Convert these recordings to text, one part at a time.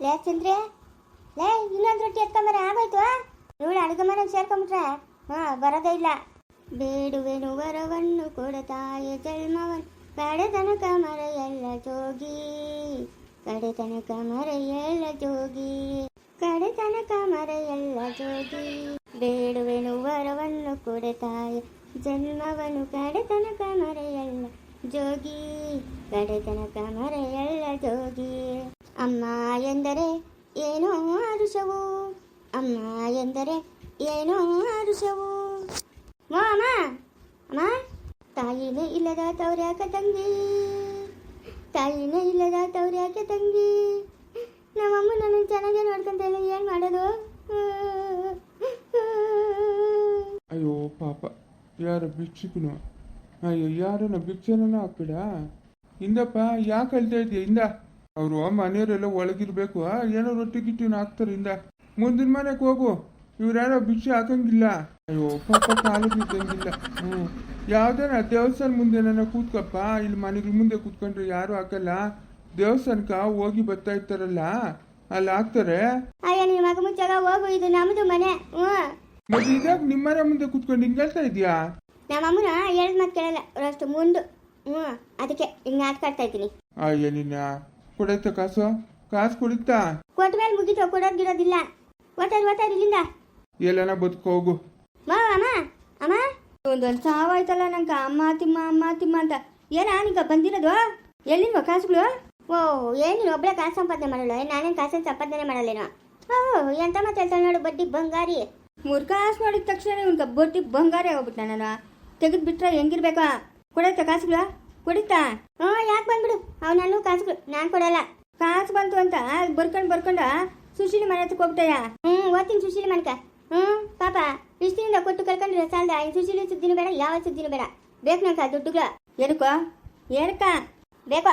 ಲೇ ಚಂದ್ರೆ, ಲೇ, ಇನ್ನೊಂದು ರೊಟ್ಟಿ ಎತ್ಕೊಂಬರ, ಆಗೋಯ್ತು ನೋಡಿ ಅಡುಗೆ ಮನೆ ಸೇರ್ಕೊಂಬಿಟ್ರೆ, ಹಾ, ಬರೋದೇ ಇಲ್ಲ. ಬೇಡುವೆನು ವರವನ್ನು ಕೊಡತಾಯ ಜನ್ಮವನ್, ಕಡೆ ತನಕ ಮರೆಯಲ್ಲ ಜೋಗಿ. ಕಡೆ ಮರ ಮರೆಯಲ್ಲ ಜೋಗಿ. ಕಡೆ ತನಕ ಮರೆಯಲ್ಲ ಜೋಗಿ. ಬೇಡುವೆನು ವರವನ್ನು ಕೊಡತಾಯ ಜನ್ಮವನು, ಕಡೆ ತನಕ ಮರೆಯಲ್ಲ ಜೋಗಿ. ಕಡೆ ತನಕ ಮರೆಯಲ್ಲ ಜೋಗಿ. ಅಮ್ಮ ಎಂದರೆ ಏನೋ ಆರುಷವು ಅಮ್ಮ ಎಂದರೆ ಏನೋ ಆರುಷವು ಮೋ ಅಮ್ಮ ತಾಯಿನೇ ಇಲ್ಲದ ತವ್ರ್ಯಾಕ ತಂಗಿ. ತಾಯಿನೇ ಇಲ್ಲದ ತವ್ರ್ಯಾಕೆ ತಂಗಿ. ನಮ್ಮಮ್ಮ ನನ್ನ ಚೆನ್ನಾಗೇ ನೋಡ್ಕೊಂತ ಇಲ್ಲ ಏನು ಮಾಡೋದು? ಅಯ್ಯೋ, ಪಾಪ. ಯಾರ ಭಿಕ್ಷುಕನು? ಅಯ್ಯೋ, ಯಾರನ್ನ ಭಿಕ್ಷೆನ ಹಾಕ್ಬಿಡ? ಹಿಂದಪ್ಪ ಯಾಕೆ ಅಳ್ತಾ ಇದೆಯಾ? ಇಂದ. ಅವರು ಮನೆಯವರೆಲ್ಲ ಒಳಗಿರ್ಬೇಕು. ಏನೋ ರೊಟ್ಟಿ ಗಿಟ್ಟಿನ ಹಾಕ್ತಾರೆ ಇಂದ. ಮುಂದಿನ ಮನೆಗೆ ಹೋಗು. ಇವ್ರ್ಯಾರೋ ಭಿಕ್ಷೆ ಹಾಕಂಗಿಲ್ಲ. ಅಯ್ಯೋ ಪಾಪ ಇದ್ದಂಗಿಲ್ಲ. ಹ್ಞೂ ಯಾವ್ದಾರ ದೇವಸ್ಥಾನ ಮುಂದೆ ನನ್ನ ಕೂತ್ಕಪ್ಪ? ಇಲ್ಲಿ ಮನೆಗೆ ಮುಂದೆ ಕೂತ್ಕೊಂಡ್ರೆ ಯಾರು ಹಾಕಲ್ಲ. ದೇವಸ್ಥಾನಕ್ಕ ಹೋಗಿ ಬರ್ತಾ ಇರ್ತಾರಲ್ಲ. ಅಲ್ಲಿ ಹಾಕ್ತಾರೆ. ಅಯ್ಯ ಮಗ ಹೋಗು. ಇದು ನಮ್ಮದು ಮನೆ. ಮತ್ತೆ ಇದಾಗ ನಿಮ್ಮನೆ ಮುಂದೆ ಕೂತ್ಕೊಂಡು ಹಿಂಗೆ ಹೇಳ್ತಾ ಇದೀಯಾ ನಮ್ಮಮ್ಮನ ಹೇಳಿದ ಮಾತು ಕೇಳಲ್ಲ. ಅವರಷ್ಟು ಮುಂದು. ಹ್ಞೂ. ಅದಕ್ಕೆ ಹಿಂಗೆ ಆಡ್ಕಾಡ್ತಾ ಇದ್ದೀನಿ. ಅಯ್ಯ ನಿನ್ನ ಕೊಡೈತ ಕಾಸು? ಕಾಸು ಕೊಡುತ್ತಾ? ಕೊಟ್ಟ ಮೇಲೆ ಮುಗಿತು ಕೊಡೋದು ಗಿಡೋದಿಲ್ಲ ಒಟ್ಟಾರಿ ಒಟ್ಟಾರಿ ಇಲ್ಲಿಂದ. ಎಲ್ಲನ ಬದುಕು ಹೋಗು. ಬಾ ಅಮ್ಮ ಅಮ್ಮ. ಒಂದೊಂದು ಸಾವಾಯ್ತಲ್ಲ ನಂಗೆ. ಅಮ್ಮ ತಿಮ್ಮ ಅಮ್ಮ ತಿಮ್ಮ ಅಂತ. ಏನ ನೀಗ ಬಂದಿರೋದು? ಎಲ್ಲಿಂದ ಕಾಸುಗಳು? ಓ ಏನಿಲ್ಲ ಒಬ್ಬಳೆ ಕಾಸು ಸಂಪಾದನೆ ಮಾಡಲ್ಲ. ನಾನೇನು ಕಾಸನ್ನು ಸಂಪಾದನೆ ಮಾಡಲ್ಲೇನೋ? ಓ ಎಂತ ಮತ್ತೆ ಹೇಳ್ತಾನೆ ನೋಡು ಬಡ್ಡಿ ಬಂಗಾರಿ. ಮೂರು ಕಾಸು ನೋಡಿದ ತಕ್ಷಣ ಇವ್ನಿಗೆ ಬಡ್ಡಿ ಬಂಗಾರಿ ಹೋಗ್ಬಿಟ್ಟ ನಾನು ತೆಗೆದು ಬಿಟ್ರೆ ಹೆಂಗಿರ್ಬೇಕಾ? ಕೊಡತ್ತೆ ಕಾಸುಗಳ? ಕುಡಿತಾ? ಹ್ಞೂ, ಯಾಕೆ ಬಂದ್ಬಿಡು? ಅವನಲ್ಲೂ ಕಾಸುಗಳು ನಾನು ಕೊಡಲ್ಲ. ಕಾಸು ಬಂತು ಅಂತ ಬರ್ಕೊಂಡು ಬರ್ಕೊಂಡು ಸುಶೀಲಿ ಮನೆ ಹತ್ರಕ್ಕೆ ಹೋಗ್ತಾಯ ಹ್ಞೂ ಓದ್ತೀನಿ ಸುಶೀಲಿ ಮನಕ ಹ್ಞೂ, ಪಾಪ ಇಷ್ಟಿನಿಂದ ಕೊಟ್ಟು ಕರ್ಕೊಂಡು ಸಾಲದ ಸುಶೀಲಿ ಸುದ್ದಿನೂ ಬೇಡ ಯಾವ ಸುದ್ದಿನೂ ಬೇಡ. ಬೇಕು ನಂಗೆ ದುಡ್ಡುಗಳ. ಏನಕ್ಕೋ? ಏನಕ್ಕ? ಬೇಕೋ.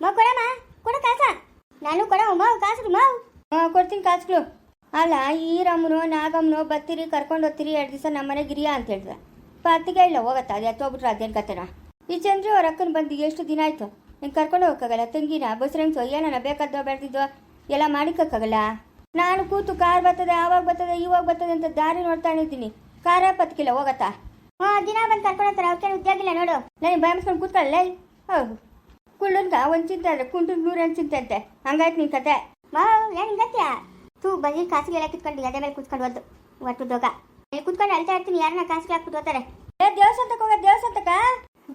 ಮಾ ಕೊಡಮ್ಮ, ಕೊಡ ಕಾಸ. ನಾನು ಕೊಡ ಮಾವು ಕಾಸು ಮಾವು ಹಾಂ ಕೊಡ್ತೀನಿ ಕಾಸುಗಳು. ಅಲ್ಲ, ಈ ರಮ್ಮನು ನಾಗಮ್ಮನು ಬತ್ತಿರಿ ಕರ್ಕೊಂಡು ಹೋಗ್ತೀರಿ, ಎರಡು ದಿವಸ ನಮ್ಮ ಮನೆಗೆ ಇರಿಯಾ ಅಂತ ಹೇಳಿದ್ರೆ ಪತ್ತಿಗೆ ಇಲ್ಲ, ಹೋಗತ್ತಾ? ಅದು ಎತ್ತೋಗ್ಬಿಟ್ರೆ ಅದೇನು ಕತೆನ. ಈ ಚಂದ್ರ ಅವ್ರ ಅಕ್ಕನ ಬಂದು ಎಷ್ಟು ದಿನ ಆಯ್ತು? ನೀನು ಕರ್ಕೊಂಡು ಹೋಗಕ್ಕಾಗಲ್ಲ? ತಂಗಿನ ಬಸ್ರಂಗ್ಸು ಏನನ ಬೇಕಾದ್ದೋ ಬೆಳೆದಿದ್ದೋ ಎಲ್ಲ ಮಾಡಿಕ್ಕಾಗಲ್ಲ? ನಾನು ಕೂತು ಕಾರ್ ಬರ್ತದೆ ಆವಾಗ ಬರ್ತದೆ ಇವಾಗ ಬರ್ತದೆ ಅಂತ ದಾರಿ ನೋಡ್ತಾ ಇದ್ದೀನಿ. ಕಾರ ಪತ್ಕಿಲ್ಲ ಹೋಗತ್ತಾ? ಹಾಂ ದಿನ ಬಂದು ಕರ್ಕೊಂಡು ಹೋಗ್ತಾರೆ. ಅವ್ರಿಗೆ ಉದ್ಯೋಗ ಇಲ್ಲ ನೋಡು. ನನಗೆ ಕೂತ್ಕೊಳ್ಳಲ್ಲ ಲೈ. ಹೌದು. ಕುಳ್ಳನ್ಗ ಒಂದು ಚಿಂತೆ ಅಂದ್ರೆ ಕುಂಟು ನೂರೇನು ಚಿಂತೆ ಅಂತೆ. ಹಂಗಾಯ್ತು ನಿನ್ ಕತೆ. ಏನು ಗತ್ಯ ತೂ ಬಂದು ಕಾಸಿಗೆ ಎಲ್ಲ ಕಿತ್ಕೊಂಡು ಅದೇ ಮೇಲೆ ಕುತ್ಕೊಂಡು ಬಂದು ಒಟ್ಟು ದೋಗ. ನೀ ಕುತ್ಕೊಂಡು ಅಳ್ತಾ ಇರ್ತೀನಿ ಯಾರನ್ನ ಕಾಸಿಗೆ ಹಾಕ್ಬಿಟ್ಟು ಹೋಗ್ತಾರೆ ಏ ದೇವಸ್ಥಾನಕ್ಕೆ ಹೋಗೋದು ದೇವಸ್ಥಾನಕ್ಕ?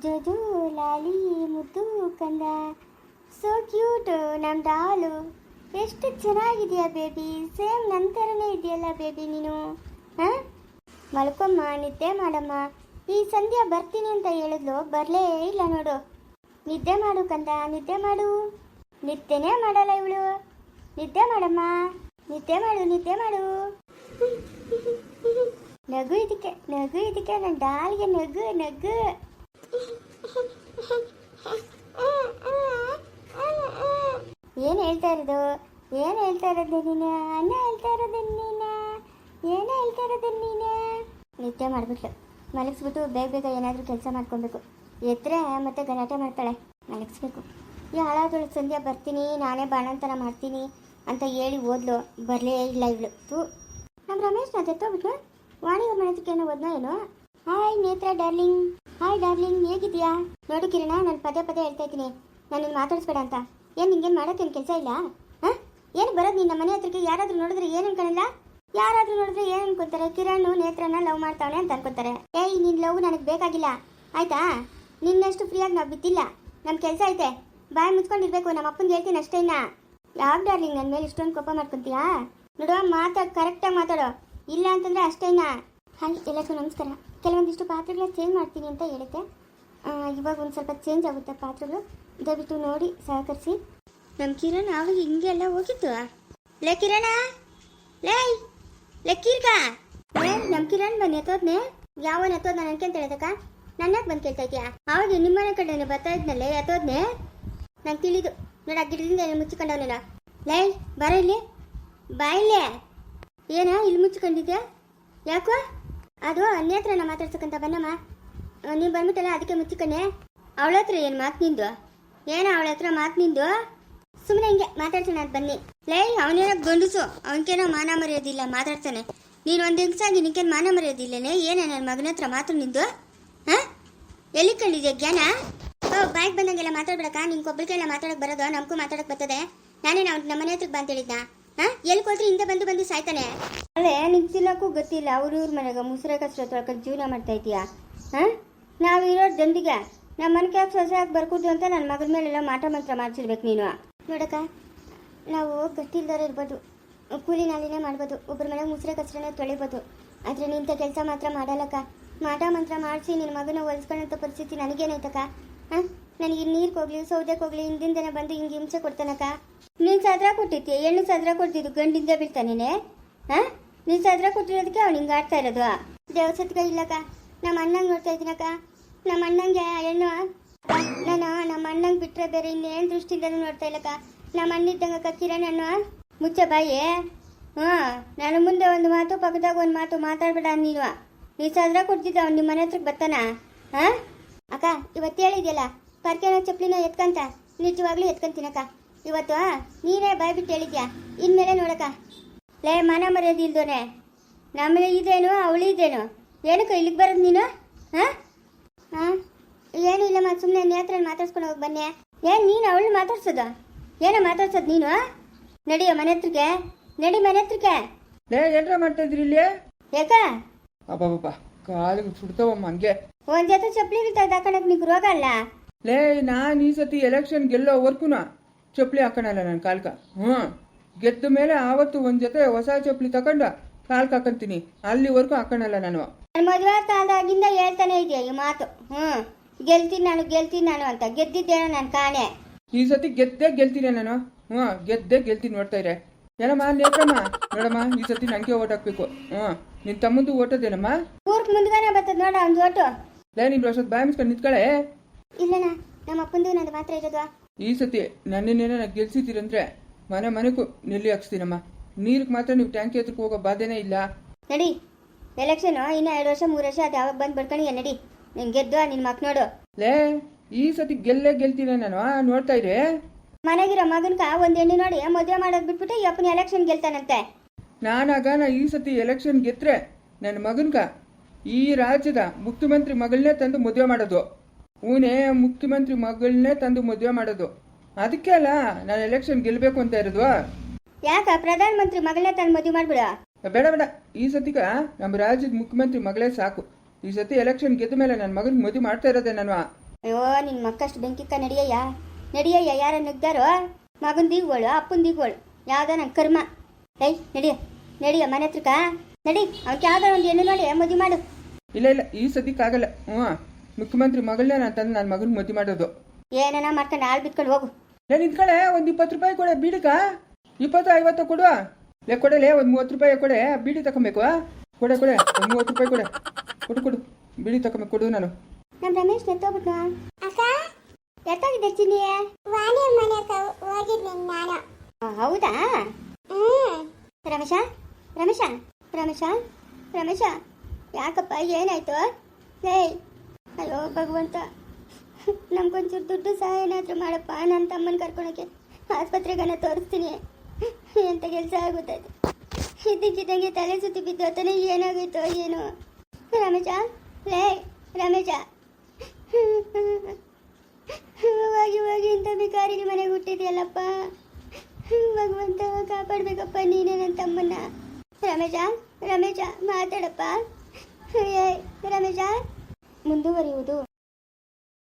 ಜೋಜು ಲಾಲಿ ಮುದ್ದು ಕಂದ. ಸೋ ಕ್ಯೂಟ್ ನಮ್ಮ ಡಾಲು. ಎಷ್ಟು ಚೆನ್ನಾಗಿದೆಯಾ ಬೇಬಿ ಸೇಮ್ ನನ್ನ ಥರನೇ ಇದೆಯಲ್ಲ ಬೇಬಿ ನೀನು? ಹಾಂ? ಮಲ್ಕೊಮ್ಮ, ನಿದ್ದೆ ಮಾಡಮ್ಮ. ಈ ಸಂಧ್ಯ ಬರ್ತೀನಿ ಅಂತ ಹೇಳಿದ್ಲು, ಬರಲೇ ಇಲ್ಲ ನೋಡು. ನಿದ್ದೆ ಮಾಡು ಕಂದ, ನಿದ್ದೆ ಮಾಡು. ನಿದ್ದೆನೇ ಮಾಡಲ್ಲ ಇವಳು. ನಿದ್ದೆ ಮಾಡಮ್ಮ. ನಿದ್ದೆ ಮಾಡು ನಿದ್ದೆ ಮಾಡು. ನಗು ಇದಕ್ಕೆ ನಗು ಇದಕ್ಕೆ ನನ್ನ ಡಾಲ್ಗೆ ನಗು ನಗು. ಏನು ಹೇಳ್ತಾ ಇರೋದು? ಏನು ಹೇಳ್ತಾ ಇರೋದು ನೀನು? ಅನ್ನ ಹೇಳ್ತಾ ಇರೋದು ನೀನು? ಏನು ಹೇಳ್ತಾ ಇರೋದು ನೀನು? ನಿದ್ದೆ ಮಾಡಿಬಿಟ್ಲು. ಮಲಗಿಸ್ಬಿಟ್ಟು ಬೇಗ ಬೇಗ ಏನಾದರೂ ಕೆಲಸ ಮಾಡ್ಕೊಬೇಕು. ಎತ್ತರೆ ಮತ್ತೆ ಗಲಾಟೆ ಮಾಡ್ತಾಳೆ. ಮಲಗಿಸ್ಬೇಕು. ಈ ಹಾಳಾದಳು ಸಂಧ್ಯಾ ಬರ್ತೀನಿ, ನಾನೇ ಬಾಣಂತನ ಮಾಡ್ತೀನಿ ಅಂತ ಹೇಳಿ ಓದ್ಲು. ಬರಲೇ ಇಲ್ಲ ಇವಳು. ತೂ ನಮ್ಮ ರಮೇಶ್ ನಾ ಜೊತೆ ವಾಣಿಯವ್ರ ಏನೋ ಓದ್ನೋ ಏನೋ? ಹಾಯ್ ನೇತ್ರ ಡಾರ್ಲಿಂಗ್. ಹಾಯ್ ಡಾರ್ಲಿಂಗ್ ಹೇಗಿದ್ಯಾ ನೋಡು ಕಿರಣ, ನಾನು ಪದೇ ಪದೇ ಹೇಳ್ತಾ ಇದ್ದೀನಿ. ನಾನು ಮಾತಾಡಿಸ್ಬೇಡ ಅಂತ. ಏನು ನಿಂಗೇನು ಮಾಡೋಕ್ಕೇನು ಕೆಲಸ ಇಲ್ಲ? ಹಾಂ? ಏನು ಬರೋದು ನಿನ್ನ ಮನೆ ಹತ್ರಕ್ಕೆ? ಯಾರಾದರೂ ನೋಡಿದ್ರೆ ಏನು ಅನ್ಕೊಳ್ಳಲ್ಲ ಯಾರಾದರೂ ನೋಡಿದ್ರೆ ಏನು ಅನ್ಕೊತಾರೆ ಕಿರಣ್ ನೇತ್ರನ ಲವ್ ಮಾಡ್ತಾವನೆ ಅಂತ ಅನ್ಕೊತಾರೆ ಏಯ್ ನಿನ್ನ ಲವ್ ನನಗೆ ಬೇಕಾಗಿಲ್ಲ. ಆಯ್ತಾ? ನಿನ್ನಷ್ಟು ಫ್ರೀಯಾಗಿ ನಾವು ಬಿದ್ದಿಲ್ಲ. ನಮ್ಮ ಕೆಲಸ ಐತೆ. ಬಾಯಿ ಮುಚ್ಕೊಂಡಿರ್ಬೇಕು. ನಮ್ಮ ಅಪ್ಪನಿಗೆ ಹೇಳ್ತೀನಿ ಅಷ್ಟೇ ಇನ್ನ. ಯಾವ ಡಾರ್ಲಿಂಗ್ ನನ್ನ ಮೇಲೆ ಇಷ್ಟೊಂದು ಕೋಪ ಮಾಡ್ಕೊಂತೀಯಾ? ನೋಡುವ, ಮಾತಾಡ್ ಕರೆಕ್ಟಾಗಿ ಮಾತಾಡೋ. ಇಲ್ಲ ಅಂತಂದ್ರೆ ಅಷ್ಟೇ ಇನ್ನ. ಹಾಯ್, ಎಲ್ಲರಿಗೂ ನಮಸ್ಕಾರ. ಕೆಲವೊಂದಿಷ್ಟು ಪಾತ್ರೆಗಳನ್ನ ಚೇಂಜ್ ಮಾಡ್ತೀನಿ ಅಂತ ಹೇಳುತ್ತೆ ಆ, ಇವಾಗ ಒಂದು ಸ್ವಲ್ಪ ಚೇಂಜ್ ಆಗುತ್ತೆ ಪಾತ್ರೆಗಳು. ದಯವಿಟ್ಟು ನೋಡಿ ಸಹಕರಿಸಿ. ನಮ್ಮ ಕಿರಣ್ ಆವಾಗ ಹಿಂಗೆ ಎಲ್ಲ ಹೋಗಿತ್ತು. ಲೇ ಕಿರಣ! ಲೇ ಲೇ ಕೀರ್ಕ ಲೇ ನಮ್ಮ ಕಿರಣ್ ಬಂದು ಎತ್ತೋದ್ನೆ. ಯಾವ ಎತ್ತೋದ್ ನಾನು ಅಂತ ಹೇಳಿದಕ್ಕ? ನನ್ನ ಬಂದು ಕೇಳ್ತಾ ಅವಾಗ ಆವಾಗ ನಿಮ್ಮನೆ ಕಡೆ ಬರ್ತಾ ಇದ್ನಲ್ಲೇ ಎತ್ತೋದ್ನೆ. ನಂಗೆ ತಿಳಿದು. ನೋಡ ಗಿಡದಿಂದ ಏನು ಮುಚ್ಚಿಕೊಂಡವನೇನ ಲೇ ಬರ ಇಲ್ಲಿ. ಬಾ ಇಲ್ಲೇ. ಏನ ಇಲ್ಲಿ ಮುಚ್ಚಿಕೊಂಡಿದ್ಯಾ? ಯಾಕೋ? ಅದು ನೇತ್ರನ ಮಾತಾಡ್ಸಕ್ಕಂತ ಬನ್ನಮ್ಮ. ನೀನು ಬಂದ್ಬಿಟ್ಟಲ್ಲ, ಅದಕ್ಕೆ ಮುಚ್ಚಿಕೊಂಡೆ ಅವಳ ಹತ್ರ ಏನು ಮಾತು ನಿಂದು? ಏನ ಅವಳ ಹತ್ರ ಮಾತು ನಿಂದು? ಸುಮ್ಮನೆ ಹಿಂಗೆ ಮಾತಾಡ್ತಾನೆ ಅಂತ ಬನ್ನಿ. ಲೈ, ಅವನೇನೋ ಗಂಡಸು. ಅವನಿಗೇನೋ ಮಾನ ಮರೆಯೋದಿಲ್ಲ, ಮಾತಾಡ್ತಾನೆ. ನೀನು ಒಂದು ಆಗಿ ನಿನ್ಗೇನು ಮಾನ ಮರ್ಯಾದಿಲ್ಲನೇ ಏನೇ ನನ್ನ ಮಗನ ಹತ್ರ ಮಾತು ನಿಂದು? ಹಾಂ? ಎಲ್ಲಿ ಕಂಡಿದ್ಯಾ ಜ್ಞಾನ? ಓ, ಬಾಯ್ಗೆ ಬಂದಂಗೆಲ್ಲ ಮಾತಾಡ್ಬೇಡಕ್ಕ. ನಿನ್ಗೊಬ್ಬರಿಗೆಲ್ಲ ಮಾತಾಡಕ್ಕೆ ಬರೋದು, ನಮಗೂ ಮಾತಾಡಕ್ಕೆ ಬರ್ತದೆ. ನಾನೇ ನಾವು ನಮ್ಮ ಮನೆ ಹತ್ರಕ್ಕೆ ಬಂತೇಳಿದ್ನಾ ಎಲ್ಲಿ ಹೋದ್ರೆ ಹಿಂದೆ ಬಂದು ಬಂದು ಸಾಯ್ತಾನೆ. ಅಲ್ಲೇ ನಿಂಗೆ ತಿನ್ನಕ್ಕೂ ಗೊತ್ತಿಲ್ಲ. ಅವ್ರ ಇವ್ರ ಮನೆಗೆ ಮುಸುರೆ ಕಷ್ಟ ತೊಳ್ಕೊಂಡು ಜೀವನ ಮಾಡ್ತಾ ಇದೀಯಾ ಹಾಂ? ನಾವು ಇರೋರು ಜಂದಿಗೆ ನಮ್ಮ ಮನೆ ಯಾಕೆ ಸೊಸೆಯಾಗಿ ಬರ್ಕೂದು ಅಂತ ನನ್ನ ಮಗನ ಮೇಲೆಲ್ಲ ಮಾಟ ಮಂತ್ರ ಮಾಡ್ಸಿರ್ಬೇಕು ನೀನು. ನೋಡಕ್ಕ ನಾವು ಗಟ್ಟಿಲ್ದವ್ರು ಇರ್ಬೋದು. ಕೂಲಿ ನಾಲಿನೇ ಮಾಡ್ಬೋದು. ಒಬ್ಬರ ಮನೆಗೆ ಮುಸುರೆ ಕಷ್ಟನೇ ತೊಳಿಬೋದು. ಆದರೆ ನಿಂತ ಕೆಲಸ ಮಾತ್ರ ಮಾಡಲ್ಲಕ್ಕ. ಮಾಟ ಮಂತ್ರ ಮಾಡಿಸಿ ನಿನ್ನ ಮಗನ ಹೊಲಿಸ್ಕೊಳ್ಳೋಂಥ ಪರಿಸ್ಥಿತಿ ನನಗೇನೈತಕ್ಕ ಹಾಂ? ನನಗೆ ನೀರು ಹೋಗ್ಲಿ ಸೌದೆಗೆ ಹೋಗ್ಲಿ ಹಿಂದಿಂದನೇ ಬಂದು ಹಿಂಗೆ ಹಿಂಸೆ ಕೊಡ್ತಾನಕ್ಕ. ನೀನು ಸದ್ರ ಕೊಟ್ಟಿದ್ದೆ ಹೆಣ್ಣು ಸದ್ರ ಕೊಡ್ತಿದ್ದು ಗಂಡಿಂದ ಬೀಳ್ತಾನೇನೆ? ಹಾಂ? ನೀನು ಸದ್ರ ಕೊಟ್ಟಿರೋದಕ್ಕೆ ಅವ್ನು ಹಿಂಗೆ ಆಡ್ತಾ ಇರೋದು? ದೇವಸತ್ಗ ಇಲ್ಲಕ್ಕ. ನಮ್ಮ ಅಣ್ಣಂಗೆ ನೋಡ್ತಾ ಇದ್ದೀನಕ್ಕ. ನಮ್ಮ ಅಣ್ಣಂಗೆ ಹೆಣ್ಣು ನಾನು ನಮ್ಮ ಅಣ್ಣಂಗೆ ಬಿಟ್ಟರೆ ಬೇರೆ ಇನ್ನೇನು ದೃಷ್ಟಿಯಿಂದ ನೋಡ್ತಾ ಇಲ್ಲಕ್ಕ. ನಮ್ಮ ಅಣ್ಣಿದ್ದಂಗೆ ಕಿರಣ್ ಅಣ್ಣ, ಮುಚ್ಚ ಬಾಯಿ. ಹಾಂ ನಾನು ಮುಂದೆ ಒಂದು ಮಾತು, ಪಕ್ಕದಾಗ ಒಂದು ಮಾತು ಮಾತಾಡ್ಬೇಡ ನೀನು. ನೀ ಸದ್ರ ಕೊಡ್ತಿದ್ದ ಅವ್ನು ನಿಮ್ಮ ಮನೆ ಹತ್ರಕ್ಕೆ ಬರ್ತಾನ? ಹಾಂ? ಅಕ್ಕ ಇವತ್ತು ಹೇಳಿದ್ಯಲ್ಲ ಪರ್ಕೆನ ಚಪ್ಪಲಿನ ಎತ್ಕಂತ? ನಿಜವಾಗ್ಲೂ ಎತ್ಕೊಂತೀನಕ್ಕ ಇವತ್ತು ನೀನೇ ಬಾಯ್ಬಿಟ್ಟು ಹೇಳಿದ್ಯಾ? ಇನ್ಮೇಲೆ ನೋಡಕ್ಕ. ಲೇ ಮನ ಮರ್ಯಾದೆ ಇಲ್ದೋನೆ. ನಮ್ಮನೆ ಇದೇನು ಅವಳಿದೇನು? ಏನಕ್ಕ ಇಲ್ಲಿಗೆ ಬರೋದು ನೀನು? ಹಾಂ ಹಾಂ ಏನು ಇಲ್ಲಮ್ಮ ಸುಮ್ಮನೆ ನೇತ್ರ ಮಾತಾಡ್ಸ್ಕೊಂಡು ಹೋಗಿ ಬನ್ನಿ. ಏನು ನೀನು ಅವಳು ಮಾತಾಡ್ಸೋದು? ಏನೋ ಮಾತಾಡ್ಸೋದು ನೀನು ನಡಿಯೋ ಮನೆ ಹತ್ರಕ್ಕೆ? ನಡಿ ಮನೆ ಹತ್ರಕ್ಕೆ? ಲೇ ಏನ್ರ ಮಾಡ್ತಾ ಇದ್ರಿ ಇಲ್ಲಿ? ಯಾಕ? ಅಬ್ಬಬ್ಬ ಕಾಲಿಗೆ ಸುಡ್ತಾವಮ್ಮ ಹಂಗೆ. ಒಂದ್ ಜೊತೆ ಚಪ್ಪಲಿ ಹಾಕೊಳಕ್ ನಿಂಗೆ ರೋಗ ಅಲ್ಲ? ಲೇ ನಾನು ಈ ಸತಿ ಎಲೆಕ್ಷನ್ ಗೆಲ್ಲೋವರ್ಕುನ ಚಪ್ಪಲಿ ಹಾಕೋಣಲ್ಲ ನಾನು ಕಾಲ್ಕ. ಹ್ಞೂ. ಗೆದ್ದ ಮೇಲೆ ಆವತ್ತು ಒಂದು ಜೊತೆ ಹೊಸ ಚಪ್ಪಲಿ ತಗೊಂಡು ಕಾಲ್ಕ ಹಾಕೊಂತೀನಿ. ಅಲ್ಲಿವರೆಗೂ ಹಾಕೋಣಲ್ಲ ನಾನು. ಮದುವೆ ತಾಂದಾಗಿಂದ ಹೇಳ್ತಾನೆ ಇದೆಯಾ ಈ ಮಾತು. ಹ್ಞೂ. ಗೆಲ್ತೀನಿ ನಾನು ಗೆಲ್ತೀನಿ ನಾನು ಅಂತ. ಗೆದ್ದಿದ್ದೇನೋ ನಾನು ಕಾಣೆ. ಈ ಸತಿ ಗೆದ್ದೇ ಗೆಲ್ತೀನಿ ನಾನು. ಹ್ಞೂ ಗೆದ್ದೇ ಗೆಲ್ತೀನಿ ನೋಡ್ತಾ ಇರೇ ಏನಮ್ಮ ನೇತ್ರಮ್ಮ ನೋಡಮ್ಮ ಈ ಸತಿ ನನಗೆ ಓಟ್ ಹಾಕ್ಬೇಕು. ಹ್ಞೂ. ನಿನ್ನ ತಮ್ಮಂದು ಓಟದೇನಮ್ಮ? ಊರ್ಕ್ ಮುಂದ್ಗಾನೆ ಬರ್ತದೆ ನೋಡ ಒಂದು ಓಟು. ಲೇ ನೀನು ವರ್ಷದ ಬಾಯಿ ನಿಂತ್ಕೊಳ್ಳೆ ಇಲ್ಲಣ್ಣ ನಮ್ಮ ಅಪ್ಪಂದು ನಂದು ಮಾತ್ರ ಇರೋದು. ಈ ಸತಿ ನನ್ನನ್ನೇನ ಗೆಲ್ಸಿದ್ದೀರಂದ್ರೆ ಮನೆ ಮನೆಗೂ ನೆಲ್ಲಿ ಹಾಕ್ಸ್ತೀನಮ್ಮ. ನೀರಿಗೆ ಮಾತ್ರ ನೀವು ಟ್ಯಾಂಕ್ ಹತ್ರಕ್ಕೆ ಹೋಗೋ ಬಾಧೆನೇ ಇಲ್ಲ. ನಡಿ ಎಲೆಕ್ಷನ್ ಇನ್ನ ಎರಡು ವರ್ಷ ಮೂರು ವರ್ಷ ಅದು ಯಾವಾಗ ಬಂದು ಬಡ್ಕೊಂಡು ನಡಿ. ನಿನ್ ಗೆದ್ದು ನಿನ್ ಮಕ್ ನೋಡು. ಲೇ ಈ ಸತಿ ಗೆಲ್ಲೇ ಗೆಲ್ತೀನಿ ನಾನು ನೋಡ್ತಾ ಇರಿ ಮನೆಗಿರೋ ಮಗನ್ಕ ಒಂದ್ ಎಣ್ಣೆ ನೋಡಿ ಮದುವೆ ಮಾಡೋದ್ ಬಿಟ್ಬಿಟ್ಟು ಈ ಅಪ್ಪನ ಎಲೆಕ್ಷನ್ ಗೆಲ್ತಾನಂತೆ. ನಾನಾಗ ನಾ ಈ ಸತಿ ಎಲೆಕ್ಷನ್ ಗೆದ್ರೆ ನನ್ನ ಮಗನ್ಕ ಈ ರಾಜ್ಯದ ಮುಖ್ಯಮಂತ್ರಿ ಮಗಳನ್ನೇ ತಂದು ಮದುವೆ ಮಾಡೋದು. ಊನೇ ಮುಖ್ಯಮಂತ್ರಿ ಮಗಳನ್ನೇ ತಂದು ಮದುವೆ ಮಾಡೋದು. ಅದಕ್ಕೆ ಅಲ್ಲ ನಾನು ಎಲೆಕ್ಷನ್ ಗೆಲ್ಲಬೇಕು ಅಂತ ಇರೋದು. ಯಾಕ? ಪ್ರಧಾನಮಂತ್ರಿ ಮಗಳೇ ತಂದು ಮದುವೆ ಮಾಡ್ಬಿಡ. ಬೇಡ ಬೇಡ. ಈ ಸತಿಗ ನಮ್ಮ ರಾಜ್ಯದ ಮುಖ್ಯಮಂತ್ರಿ ಮಗಳೇ ಸಾಕು. ಈ ಸತಿ ಎಲೆಕ್ಷನ್ ಗೆದ್ದ ಮೇಲೆ ನನ್ನ ಮಗನ್ ಮದುವೆ ಮಾಡ್ತಾ ಇರೋದೆ ನಾನು. ಅಯ್ಯೋ ನಿನ್ ಮಕ್ಕಷ್ಟು ಬೆಂಕಿಕ್ಕ ನಡಿಯಯ್ಯ. ನಡಿಯಯ್ಯ ಯಾರ ನುಗ್ದಾರೋ? ಮಗನ್ ದೀಗೋಳು ಅಪ್ಪನ ದೀಗೋಳು ಯಾವ್ದೋ ನನ್ನ ಕರ್ಮ. ಏಯ್ ನಡಿಯ ನಡಿಯ ಮನೆ ಹತ್ರಕ ನಡಿ ಅವ್ಕೆ ಯಾವ್ದೋ ಒಂದು ಹೆಣ್ಣು ನೋಡಿ ಮದುವೆ ಮಾಡು. ಇಲ್ಲ ಇಲ್ಲ. ಈ ಸದ್ಯಕ್ಕಾಗಲ್ಲ ಹ್ಞೂ ಮುಖ್ಯಮಂತ್ರಿ ಮಗಳನ್ನ ನಾನು ತಂದು ನನ್ನ ಮಗನ ಮದುವೆ ಮಾಡೋದು. ಏನೇನ ಮಾಡ್ತಾನೆ ಹಾಳು ಬಿತ್ಕೊಂಡು ಹೋಗು. ನಾನು ನಿಂತ್ಕೊಳ್ಳೆ ಒಂದು ಇಪ್ಪತ್ತು ರೂಪಾಯಿ ಕೊಡೆ ಬೀಡಿಕ. ಇಪ್ಪತ್ತು ಐವತ್ತು ಕೊಡು ಲೇ ಕೊಡಲೇ ಒಂದು ಮೂವತ್ತು ರೂಪಾಯಿ ಕೊಡೆ ಬೀಡಿ ತಗೊಬೇಕು ಕೊಡೆ ಕೊಡೆ ಒಂದು ಮೂವತ್ತು ರೂಪಾಯಿ ಕೊಡೆ. ಕೊಡು ಕೊಡು. ಬೀಡಿ ತಗೊಬೇಕು ಕೊಡು ನಾನು. ನಮ್ಮ ರಮೇಶ್ ನೆತ್ತೋಗ್ಬಿಟ್ನ? ಅಕ್ಕ? ಎತ್ತಾಗಿದೆ ಚಿನ್ನಿ ವಾಣಿ ಮನೆ ಹೋಗಿದ್ನಿ ನಾನು. ಆ, ಹೌದಾ? ರಮೇಶ ರಮೇಶ ರಮೇಶ ರಮೇಶ. ಯಾಕಪ್ಪ ಏನಾಯ್ತು? ಏಯ್ ಅಯ್ಯೋ ಭಗವಂತ. ನಮ್ಗೊಂಚೂರು ದುಡ್ಡು ಸಹಾಯ ಏನಾದರೂ ಮಾಡಪ್ಪ. ನನ್ನ ತಮ್ಮನ ಕರ್ಕೊಳಕ್ಕೆ ಆಸ್ಪತ್ರೆಗನ್ನ ತೋರಿಸ್ತೀನಿ. ಎಂತ ಕೆಲಸ ಆಗುತ್ತದೆ ಇದ್ದಕ್ಕಿದ್ದಂಗೆ ತಲೆ ಸುತ್ತಿ ಬಿದ್ದು ಅತನೇ ಏನಾಗಿತ್ತೋ ಏನು. ರಮೇಶ? ಲೇ, ರಮೇಶ. ಹೋಗಿ ಹೋಗಿ ಇಂಥ ಬಿಕಾರಿಗೆ ಮನೆಗೆ ಹುಟ್ಟಿದೆಯಲ್ಲಪ್ಪ. ಭಗವಂತ, ಕಾಪಾಡ್ಬೇಕಪ್ಪ ನೀನೇ ನನ್ನ ತಮ್ಮನ್ನ. ರಮೇಶ ರಮೇಶ, ಮಾತಾಡಪ್ಪ. ರಮೇಶ. ಮುಂದುವರಿಯುವುದು.